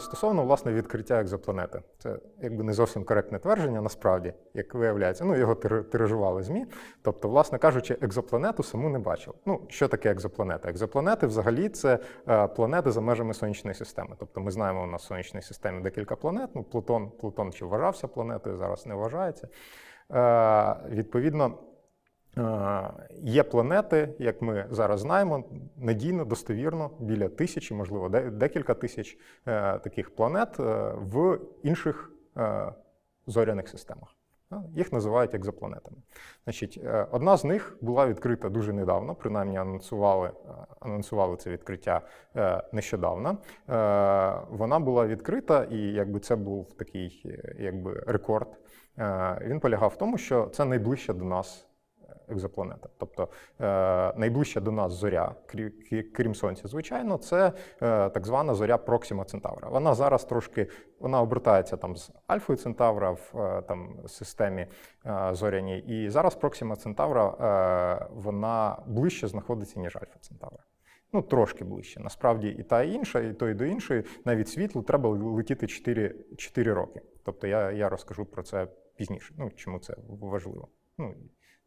стосовно власне відкриття екзопланети. Це якби не зовсім коректне твердження, насправді, як виявляється. Ну, його тир- тиражували ЗМІ. Тобто, власне кажучи, екзопланету саму не бачив. Ну, що таке екзопланета? Екзопланети взагалі це е, планети за межами сонячної системи. Тобто, ми знаємо, у нас в сонячній системі декілька планет. Ну, Плутон, Плутон чи вважався планетою, зараз не вважається. Е, відповідно. Е, Є планети, як ми зараз знаємо, надійно, достовірно, біля тисячі, можливо, де- декілька тисяч е, таких планет е, в інших зоряних системах. Їх називають екзопланетами. Значить, одна з них була відкрита дуже недавно, принаймні анонсували, анонсували це відкриття нещодавно. Вона була відкрита, і якби це був такий якби, рекорд. Він полягав в тому, що це найближча до нас екзопланета. Тобто е, найближча до нас зоря, крі- крі- крім Сонця, звичайно, це е, так звана зоря Проксима Центавра. Вона зараз трошки вона обертається там з Альфою Центавра в е, там, системі зоряній. І зараз Проксима Центавра вона ближче знаходиться, ніж Альфа Центавра. Ну, трошки ближче. Насправді і та, і інша, і то, і до іншої, навіть світлу треба летіти 4, 4 роки. Тобто я, я розкажу про це пізніше. Ну, чому це важливо. Ну,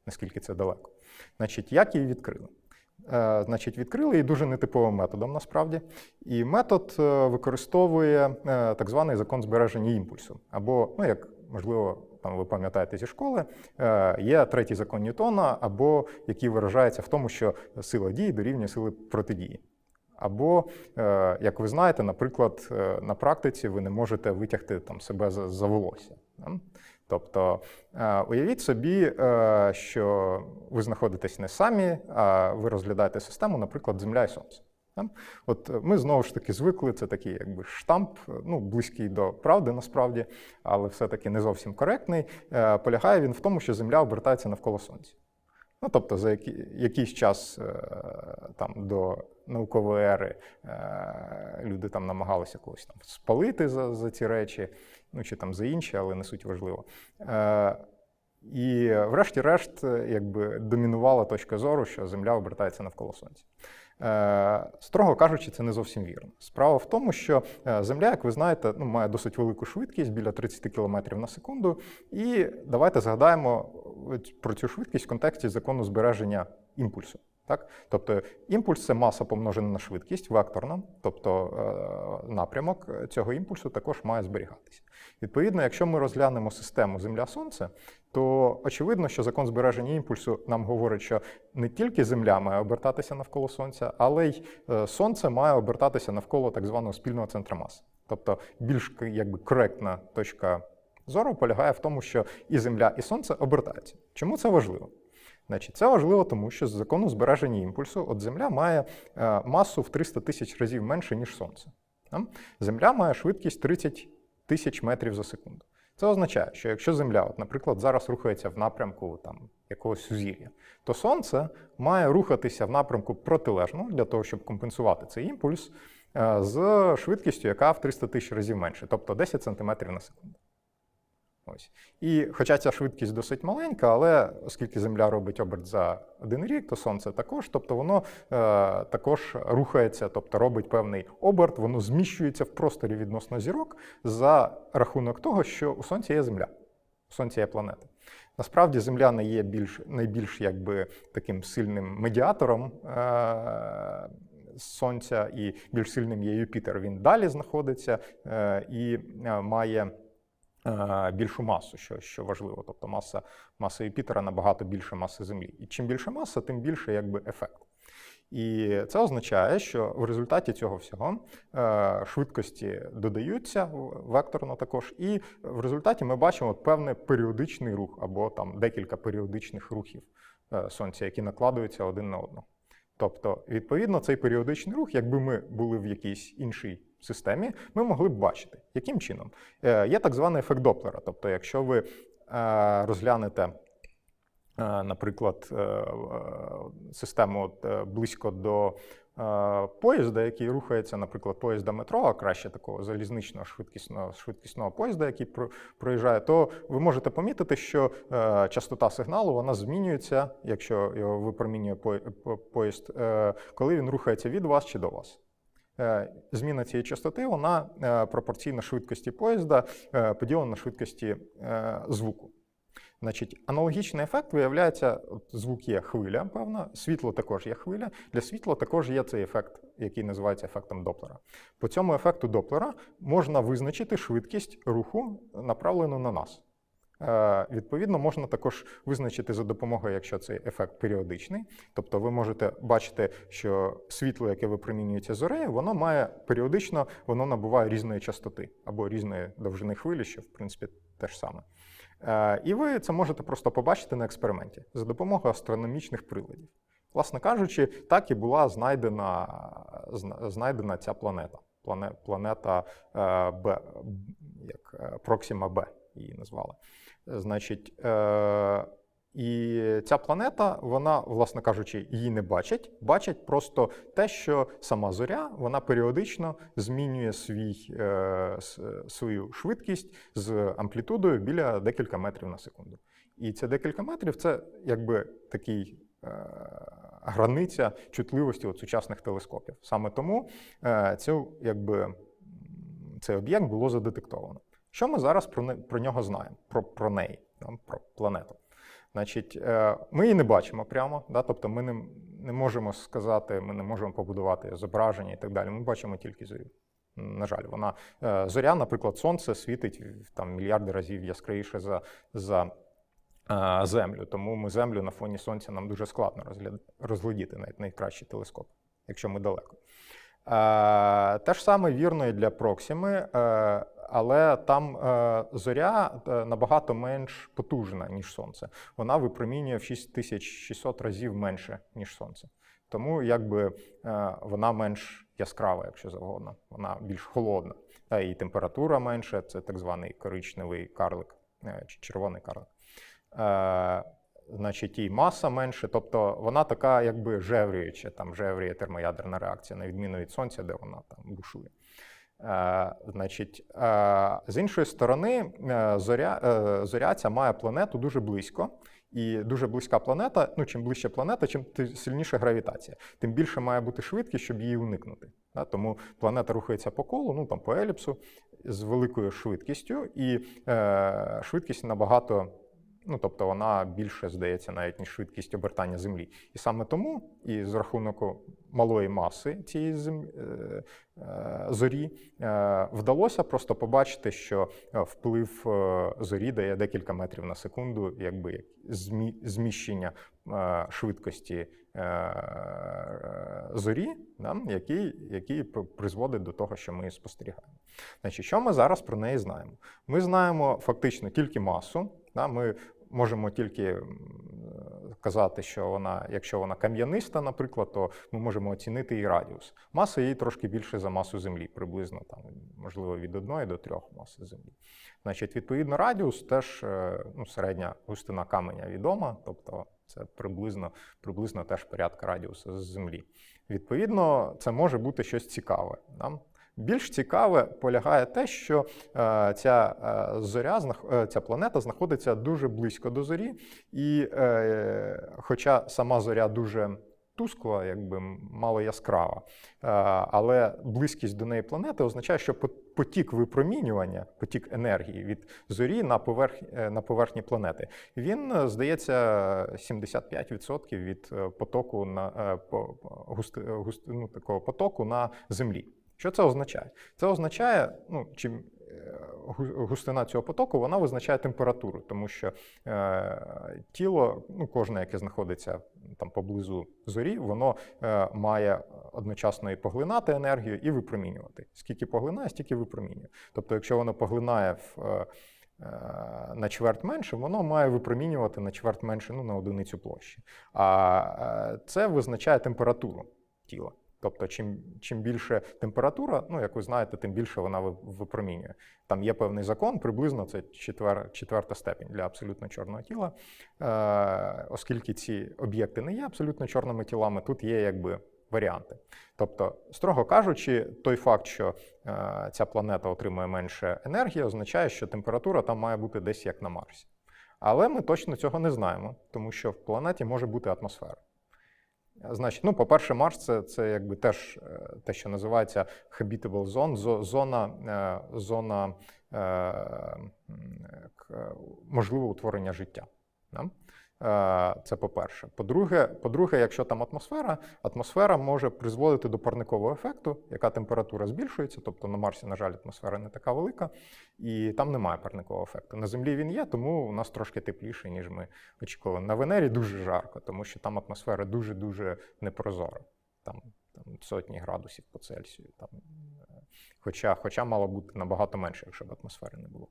наскільки це далеко. Значить, як її відкрили? Е, Значить, відкрили її дуже нетиповим методом насправді. І метод е, використовує е, так званий закон збереження імпульсу. Або, ну як можливо, ви пам'ятаєте зі школи, є третій закон Ньютона, або який виражається в тому, що сила дії дорівнює сили протидії. Або, як ви знаєте, наприклад, на практиці ви не можете витягти там себе за волосся. Тобто е, уявіть собі, е, що ви знаходитесь не самі, а ви розглядаєте систему, наприклад, Земля і Сонце. От е, ми знову ж таки звикли, це такий якби штамп, ну близький до правди насправді, але все-таки не зовсім коректний. Полягає він в тому, що Земля обертається навколо Сонця. Ну, тобто, за якийсь час там, до наукової ери е, люди там намагалися когось там спалити за, за ці речі, ну чи там за інші, але не суть важливо. Е, і врешті-решт, е, якби домінувала точка зору, що Земля обертається навколо Сонця. Строго кажучи, це не зовсім вірно. Справа в тому, що Земля, як ви знаєте, ну, має досить велику швидкість біля 30 км на секунду. І давайте згадаємо про цю швидкість в контексті закону збереження імпульсу. Так? Тобто імпульс це маса помножена на швидкість векторно, тобто е, напрямок цього імпульсу також має зберігатися. Відповідно, якщо ми розглянемо систему Земля-Сонце, то очевидно, що закон збереження імпульсу нам говорить, що не тільки Земля має обертатися навколо Сонця, але й е, Сонце має обертатися навколо так званого спільного центра маси. Тобто більш якби коректна точка зору полягає в тому, що і Земля, і Сонце обертаються. Чому це важливо? Значить, це важливо, тому що з закону збереження імпульсу от Земля має е, масу в 300 тисяч разів менше, ніж Сонце. Земля має швидкість 30 тисяч метрів за секунду. Це означає, що якщо Земля, от, наприклад, зараз рухається в напрямку там, якогось сузір'я, то Сонце має рухатися в напрямку протилежно для того, щоб компенсувати цей імпульс е, з швидкістю, яка в 300 тисяч разів менше, тобто 10 см на секунду. Ось. І хоча ця швидкість досить маленька, але оскільки Земля робить оберт за один рік, то Сонце також, тобто воно е, також рухається, тобто робить певний оберт, воно зміщується в просторі відносно зірок за рахунок того, що у Сонця є Земля, у Сонця є планета. Насправді Земля не є більш, найбільш якби, таким сильним медіатором е, Сонця, і більш сильним є Юпітер. Він далі знаходиться е, і е, має більшу масу, що, що важливо. Тобто маса, маса Юпітера набагато більше маси Землі. І чим більше маса, тим більше якби, ефект. І це означає, що в результаті цього всього е, швидкості додаються векторно також, і в результаті ми бачимо певний періодичний рух або там декілька періодичних рухів е, сонця, які накладуються один на одного. Тобто, відповідно, цей періодичний рух, якби ми були в якійсь іншій системі, ми могли б бачити, яким чином. Е, Є так званий ефект Доплера. Тобто, якщо ви е, розглянете, е, наприклад, систему близько до поїзда, який рухається, наприклад, поїзда метро, а краще такого залізничного швидкісного, швидкісного поїзда, який проїжджає, то ви можете помітити, що частота сигналу вона змінюється, якщо його випромінює по- по- поїзд, коли він рухається від вас чи до вас. Е, Зміна цієї частоти вона е, пропорційна швидкості поїзда е, поділена на швидкості звуку. Значить, аналогічний ефект виявляється, звук є хвиля, певна, світло також є хвиля. Для світла також є цей ефект, який називається ефектом Доплера. По цьому ефекту Доплера можна визначити швидкість руху, направлену на нас. Е, Відповідно, можна також визначити за допомогою, якщо цей ефект періодичний. Тобто ви можете бачити, що світло, яке випромінюється зорею, воно має періодично, воно набуває різної частоти або різної довжини хвилі, що в принципі те ж саме. Е, І ви це можете просто побачити на експерименті за допомогою астрономічних приладів. Власне кажучи, так і була знайдена, знайдена ця планета. Планета е, Б, як Проксима Б її назвали. Значить, е, і ця планета, вона, власне кажучи, її не бачать. Бачать просто те, що сама зоря вона періодично змінює свій, е, свою швидкість з амплітудою біля декілька метрів на секунду. І це декілька метрів це якби такий. е, Границя чутливості от сучасних телескопів. Саме тому е, цю, якби, цей об'єкт було задетектовано. Що ми зараз про, не- про нього знаємо? Про, про неї, про планету. Значить, е, ми її не бачимо прямо, да, тобто ми не, не можемо сказати, ми не можемо побудувати зображення і так далі. Ми бачимо тільки зорю. На жаль, вона е, зоря, наприклад, сонце світить там мільярди разів яскравіше за, за е, землю. Тому ми землю на фоні сонця нам дуже складно розгля- розглядіти навіть найкращий телескоп, якщо ми далеко. Е, Те ж саме вірно і для Проксіми, е, але там е, зоря набагато менш потужна, ніж сонце. Вона випромінює в 6600 разів менше, ніж сонце. Тому якби вона менш яскрава, якщо завгодно, вона більш холодна. Та і температура менша, це так званий коричневий карлик чи червоний карлик. Значить, і маса менше, тобто вона така, якби жевріюча, там жевріє термоядерна реакція, на відміну від сонця, де вона там бушує. Е, значить, е, з іншої сторони, е, зоря, е, зоря ця має планету дуже близько. І дуже близька планета, ну чим ближче планета, чим сильніша гравітація, тим більше має бути швидкість, щоб її уникнути. Да? Тому планета рухається по колу, ну там по еліпсу з великою швидкістю, і е, швидкість набагато. Ну, тобто вона більше здається навіть ніж швидкість обертання Землі. І саме тому, і з рахунку малої маси цієї зем... е, е, зорі, е, вдалося просто побачити, що вплив зорі дає декілька метрів на секунду, якби змі... зміщення швидкості зорі, який, який призводить до того, що ми спостерігаємо. Значить, що ми зараз про неї знаємо? Ми знаємо фактично тільки масу. Ми можемо тільки казати, що вона, якщо вона кам'яниста, наприклад, то ми можемо оцінити її радіус. Маса її трошки більше за масу Землі, приблизно там, можливо, від 1 до 3 маси Землі. Значить, відповідно, радіус теж е, ну, середня густина каменя відома, тобто це приблизно, приблизно теж порядка радіуса з Землі. Відповідно, це може бути щось цікаве. Да? Більш цікаве полягає те, що е, ця е, зоря, е, ця планета знаходиться дуже близько до зорі, і хоча сама зоря дуже тускла, якби мало яскрава, але близькість до неї планети означає, що по- потік випромінювання, потік енергії від зорі на, поверх, е, на поверхні планети, він здається 75% від потоку на густи, густи, ну, такого потоку на землі. Що це означає? Це означає, ну, чим е, густина цього потоку вона визначає температуру, тому що е, тіло, ну, кожне, яке знаходиться там поблизу зорі, воно е, має одночасно і поглинати енергію, і випромінювати. Скільки поглинає, стільки випромінює. Тобто, якщо воно поглинає в. е, е, На чверть менше, воно має випромінювати на чверть менше ну, на одиницю площі. А е, це визначає температуру тіла. Тобто, чим, чим більше температура, ну як ви знаєте, тим більше вона випромінює. Там є певний закон, приблизно це четвер, четверта степень для абсолютно чорного тіла. Е, оскільки ці об'єкти не є абсолютно чорними тілами, тут є якби варіанти. Тобто, строго кажучи, той факт, що е, ця планета отримує менше енергії, означає, що температура там має бути десь як на Марсі. Але ми точно цього не знаємо, тому що в планеті може бути атмосфера. Значить, ну, по-перше, Марс це, це якби теж е, те, що називається habitable zone, зона, е, зона е, можливого утворення життя. Е, Це по-перше. По-друге, по-друге, якщо там атмосфера, атмосфера може призводити до парникового ефекту, яка температура збільшується, тобто на Марсі, на жаль, атмосфера не така велика, і там немає парникового ефекту. На Землі він є, тому у нас трошки тепліше, ніж ми очікували. На Венері дуже жарко, тому що там атмосфера дуже-дуже непрозора. Там, там сотні градусів по Цельсію. Там, хоча, хоча мало бути набагато менше, якщо б атмосфери не було.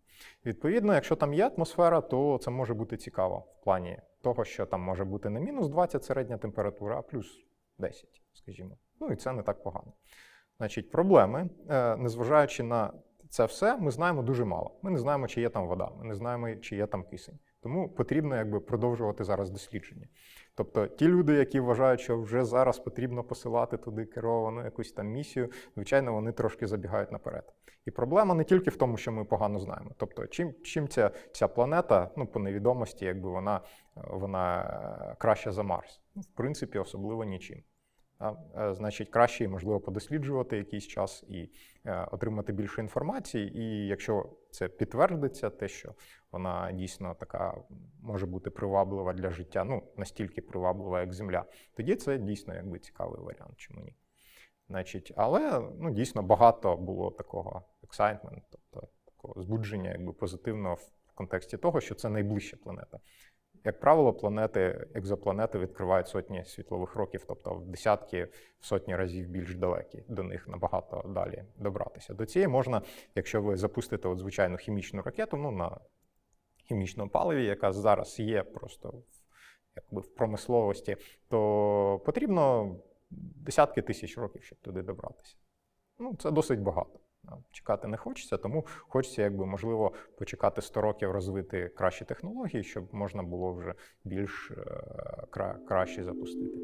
Відповідно, якщо там є атмосфера, то це може бути цікаво в плані того, що там може бути не мінус 20 середня температура, а плюс 10, скажімо. Ну і це не так погано. Значить, проблеми, е, незважаючи на це все, ми знаємо дуже мало. Ми не знаємо, чи є там вода, ми не знаємо, чи є там кисень. Тому потрібно якби продовжувати зараз дослідження. Тобто ті люди, які вважають, що вже зараз потрібно посилати туди керовану якусь там місію, звичайно, вони трошки забігають наперед. І проблема не тільки в тому, що ми погано знаємо. Тобто, чим, чим ця, ця планета, ну по невідомості, якби вона, вона е, краща за Марс. Ну, в принципі, особливо нічим. Е, Значить, краще, можливо, подосліджувати якийсь час і е, отримати більше інформації. І якщо це підтвердиться, те, що вона дійсно така може бути приваблива для життя, ну настільки приваблива, як Земля, тоді це дійсно якби цікавий варіант, чому ні. Значить, але ну, дійсно багато було такого excitement, тобто такого збудження, якби позитивного в контексті того, що це найближча планета. Як правило, планети, екзопланети відкривають сотні світлових років, тобто в десятки, в сотні разів більш далекі. До них набагато далі добратися. До цієї можна, якщо ви запустите от звичайну хімічну ракету, ну на хімічному паливі, яка зараз є просто якби в промисловості, то потрібно десятки тисяч років, щоб туди добратися. Ну, це досить багато. Чекати не хочеться, тому хочеться, якби можливо, почекати 100 років розвити кращі технології, щоб можна було вже більш е, кра- краще запустити.